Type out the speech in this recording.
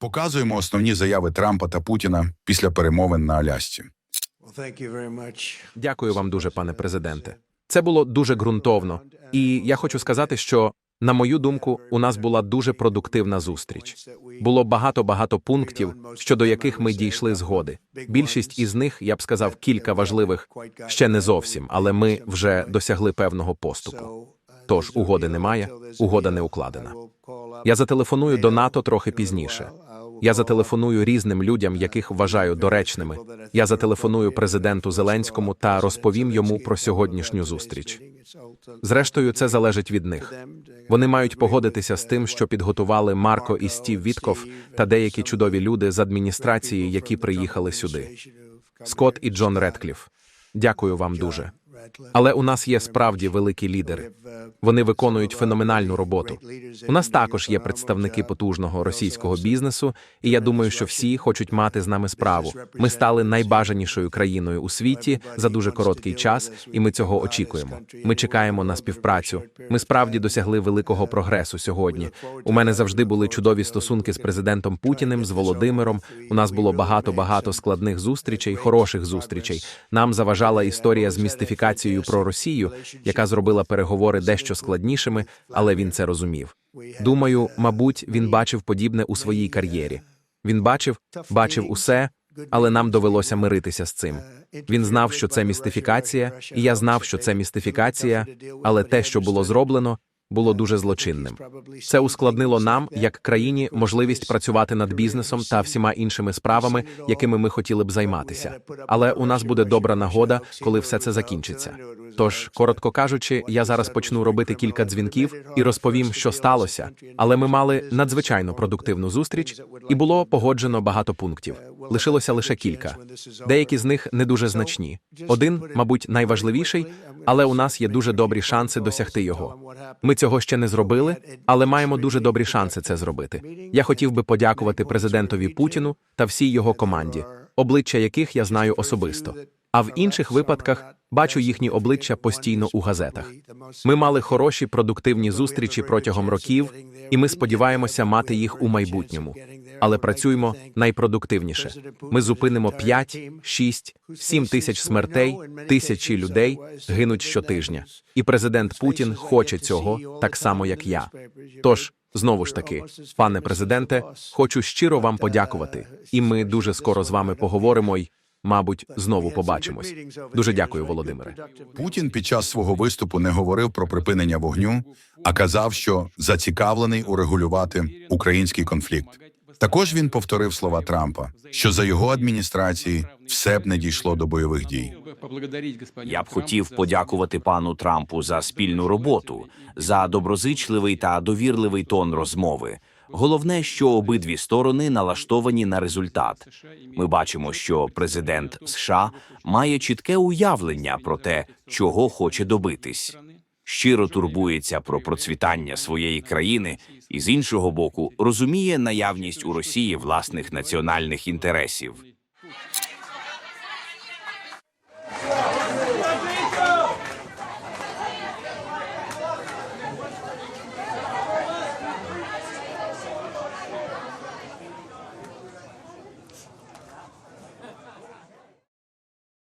Показуємо основні заяви Трампа та Путіна після перемовин на Алясці. Дякую вам дуже, пане президенте. Це було дуже ґрунтовно, і я хочу сказати, що, на мою думку, у нас була дуже продуктивна зустріч. Було багато-багато пунктів, щодо яких ми дійшли згоди. Більшість із них, я б сказав, кілька важливих, ще не зовсім, але ми вже досягли певного поступу. Тож угоди немає, угода не укладена. Я зателефоную до НАТО трохи пізніше. Я зателефоную різним людям, яких вважаю доречними. Я зателефоную президенту Зеленському та розповім йому про сьогоднішню зустріч. Зрештою, це залежить від них. Вони мають погодитися з тим, що підготували Марко і Стів Вітков та деякі чудові люди з адміністрації, які приїхали сюди. Скотт і Джон Редкліф. Дякую вам дуже. Але у нас є справді великі лідери. Вони виконують феноменальну роботу. У нас також є представники потужного російського бізнесу, і я думаю, що всі хочуть мати з нами справу. Ми стали найбажанішою країною у світі за дуже короткий час, і ми цього очікуємо. Ми чекаємо на співпрацю. Ми справді досягли великого прогресу сьогодні. У мене завжди були чудові стосунки з президентом Путіним, з Володимиром. У нас було багато багато складних зустрічей, хороших зустрічей. Нам заважала історія з містифікацією про Росію, яка зробила переговори дещо складнішими, але він це розумів. Думаю, мабуть, він бачив подібне у своїй кар'єрі. Він бачив, бачив усе, але нам довелося миритися з цим. Він знав, що це містифікація, і я знав, що це містифікація, але те, що було зроблено, було дуже злочинним. Це ускладнило нам, як країні, можливість працювати над бізнесом та всіма іншими справами, якими ми хотіли б займатися. Але у нас буде добра нагода, коли все це закінчиться. Тож, коротко кажучи, я зараз почну робити кілька дзвінків і розповім, що сталося. Але ми мали надзвичайно продуктивну зустріч, і було погоджено багато пунктів. Лишилося лише кілька. Деякі з них не дуже значні. Один, мабуть, найважливіший, але у нас є дуже добрі шанси досягти його. Ми цього ще не зробили, але маємо дуже добрі шанси це зробити. Я хотів би подякувати президентові Путіну та всій його команді, обличчя яких я знаю особисто. А в інших випадках бачу їхні обличчя постійно у газетах. Ми мали хороші продуктивні зустрічі протягом років, і ми сподіваємося мати їх у майбутньому. Але працюємо найпродуктивніше. Ми зупинимо 5, 6, 7 тисяч смертей, тисячі людей гинуть щотижня. І президент Путін хоче цього так само, як я. Тож, знову ж таки, пане президенте, хочу щиро вам подякувати, і ми дуже скоро з вами поговоримо й, мабуть, знову побачимось. Дуже дякую, Володимире. Путін під час свого виступу не говорив про припинення вогню, а казав, що зацікавлений урегулювати український конфлікт. Також він повторив слова Трампа, що за його адміністрації все б не дійшло до бойових дій. Я б хотів подякувати пану Трампу за спільну роботу, за доброзичливий та довірливий тон розмови. Головне, що обидві сторони налаштовані на результат. Ми бачимо, що президент США має чітке уявлення про те, чого хоче добитись. Щиро турбується про процвітання своєї країни і з іншого боку розуміє наявність у Росії власних національних інтересів.